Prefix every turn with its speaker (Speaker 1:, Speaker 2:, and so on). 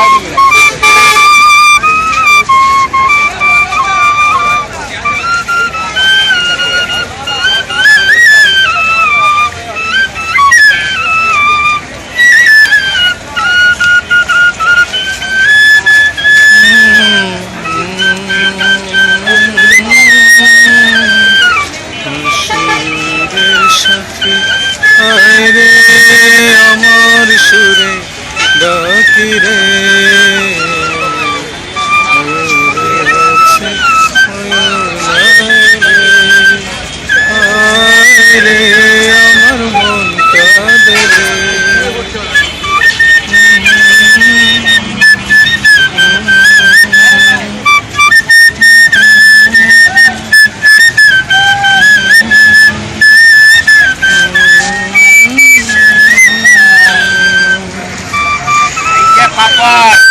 Speaker 1: আয় আমার সুরে ডাকি রে।
Speaker 2: Fuck!